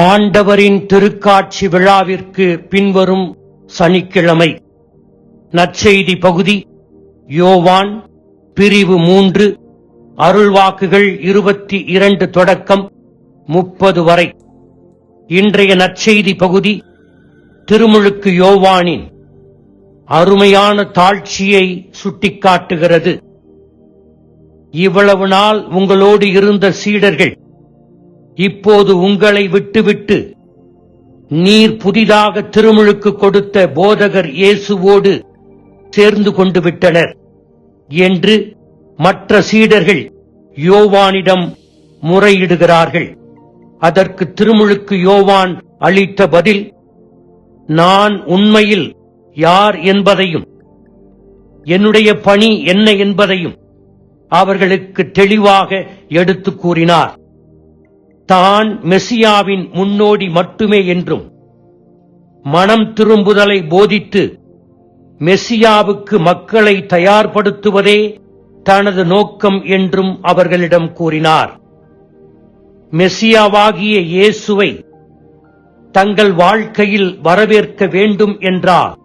ஆண்டவரின் திருக்காட்சி விழாவிற்கு பின்வரும் சனிக்கிழமை. நற்செய்தி பகுதி யோவான் பிரிவு மூன்று அருள்வாக்குகள் இருபத்தி இரண்டு தொடக்கம் முப்பது வரை. இன்றைய நற்செய்தி பகுதி திருமுழுக்கு யோவானின் அருமையான தாழ்ச்சியை சுட்டிக்காட்டுகிறது. இவ்வளவு நாள் உங்களோடு இருந்த சீடர்கள் இப்போது உங்களை விட்டுவிட்டு நீர் புதிதாக திருமுழுக்கு கொடுத்த போதகர் இயேசுவோடு சேர்ந்து கொண்டு விட்டனர் என்று மற்ற சீடர்கள் யோவானிடம் முறையிடுகிறார்கள். அதற்கு திருமுழுக்கு யோவான் அளித்த பதில் நான் உண்மையில் யார் என்பதையும் என்னுடைய பணி என்ன என்பதையும் அவர்களுக்கு தெளிவாக எடுத்துக் கூறினார். தான் மெசியாவின் முன்னோடி மட்டுமே என்றும் மனம் திரும்புதலை போதித்து மெசியாவுக்கு மக்களை தயார்படுத்துவதே தனது நோக்கம் என்றும் அவர்களிடம் கூறினார். மெசியாவாகிய இயேசுவை தங்கள் வாழ்க்கையில் வரவேற்க வேண்டும் என்றார்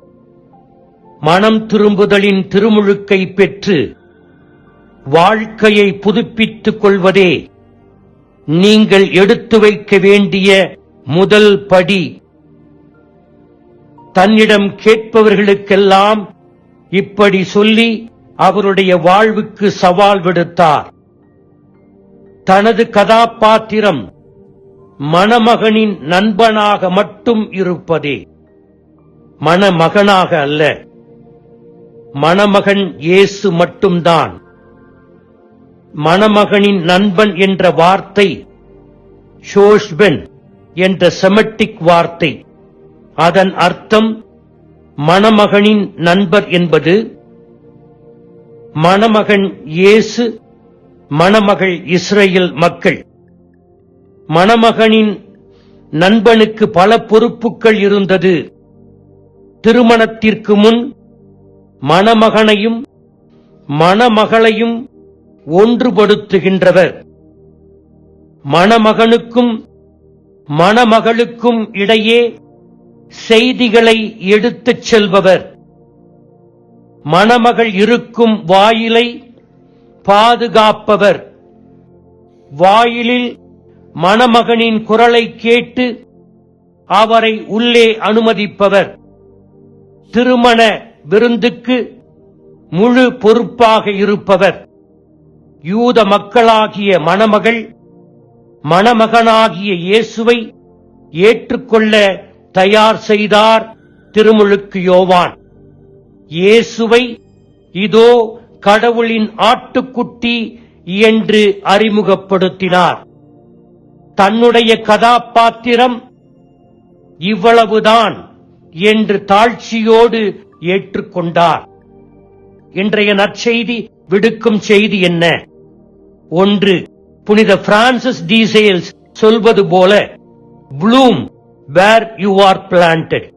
மனம் திரும்புதலின் திருமுழுக்கை பெற்று வாழ்க்கையை புதுப்பித்துக் கொள்வதே நீங்கள் எடுத்து வைக்க வேண்டிய முதல் படி. தன்னிடம் கேட்பவர்களுக்கெல்லாம் இப்படி சொல்லி அவருடைய வாழ்வுக்கு சவால் விடுத்தார். தனது கதாபாத்திரம் மணமகனின் நண்பனாக மட்டும் இருப்பதே. மணமகனாக அல்ல மணமகன் இயேசு மட்டும்தான். மணமகனின் நண்பன் என்ற வார்த்தை ஷோஷ்பென் என்ற செமட்டிக் வார்த்தை. அதன் அர்த்தம் மணமகனின் நண்பர் என்பது மணமகன் இயேசு மணமகள் இஸ்ரேல் மக்கள். மணமகனின் நண்பனுக்கு பல பொறுப்புகள் இருந்தது. திருமணத்திற்கு முன் மணமகனையும் மணமகளையும் ஒன்றுபடுத்துகின்றவர். மணமகனுக்கும் மணமகளுக்கும் இடையே செய்திகளை எடுத்துச் செல்பவர். மணமகள் இருக்கும் வாயிலை பாதுகாப்பவர். வாயிலில் மணமகனின் குரலை கேட்டு அவரை உள்ளே அனுமதிப்பவர். திருமண விருந்துக்கு முழு பொறுப்பாக இருப்பவர். யூத மக்களாகிய மணமகள் மணமகனாகிய இயேசுவை ஏற்றுக்கொள்ள தயார் செய்தார் திருமுழுக்கு யோவான். இயேசுவை இதோ கடவுளின் ஆட்டுக்குட்டி என்று அறிமுகப்படுத்தினார். தன்னுடைய கதாபாத்திரம் இவ்வளவுதான் என்று தாழ்ச்சியோடு ஏற்றுக்கொண்டார். இன்றைய நற்செய்தி விடுக்கும் செய்தி என்ன? ஒன்று புனித பிரான்சிஸ் டீசேல்ஸ் சொல்வது போல bloom where you are planted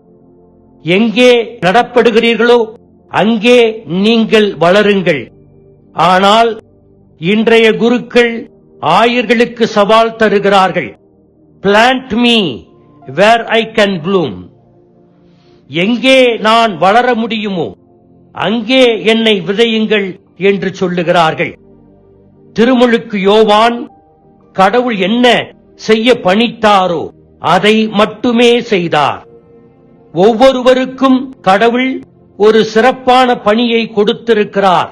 எங்கே நடப்படுகிறீர்களோ அங்கே நீங்கள் வளருங்கள். ஆனால் இன்றைய குருக்கள் ஆயர்களுக்கு சவால் தருகிறார்கள். Plant me where I can bloom எங்கே நான் வளர முடியுமோ அங்கே என்னை விதையுங்கள். என்று சொல்லுகிறார்கள். திருமுழுக்கு யோவான் கடவுள் என்ன செய்ய பணித்தாரோ அதை மட்டுமே செய்தார். ஒவ்வொருவருக்கும் கடவுள் ஒரு சிறப்பான பணியை கொடுத்திருக்கிறார்.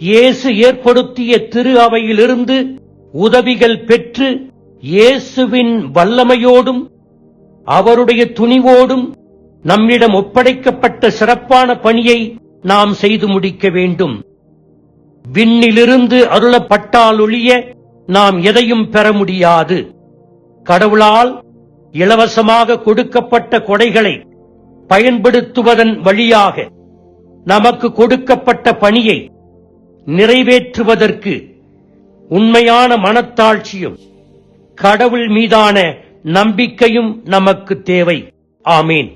இயேசு ஏற்படுத்திய திரு அவையிலிருந்து உதவிகள் பெற்று இயேசுவின் வல்லமையோடும் அவருடைய துணிவோடும் நம்மிடம் ஒப்படைக்கப்பட்ட சிறப்பான பணியை நாம் செய்து முடிக்க வேண்டும். விண்ணிலிருந்து அருளப்பட்டாலொழிய நாம் எதையும் பெற முடியாது. கடவுளால் இலவசமாக கொடுக்கப்பட்ட கொடைகளை பயன்படுத்துவதன் வழியாக நமக்கு கொடுக்கப்பட்ட பணியை நிறைவேற்றுவதற்கு உண்மையான மனத்தாழ்ச்சியும் கடவுள் மீதான நம்பிக்கையும் நமக்கு தேவை. ஆமீன்.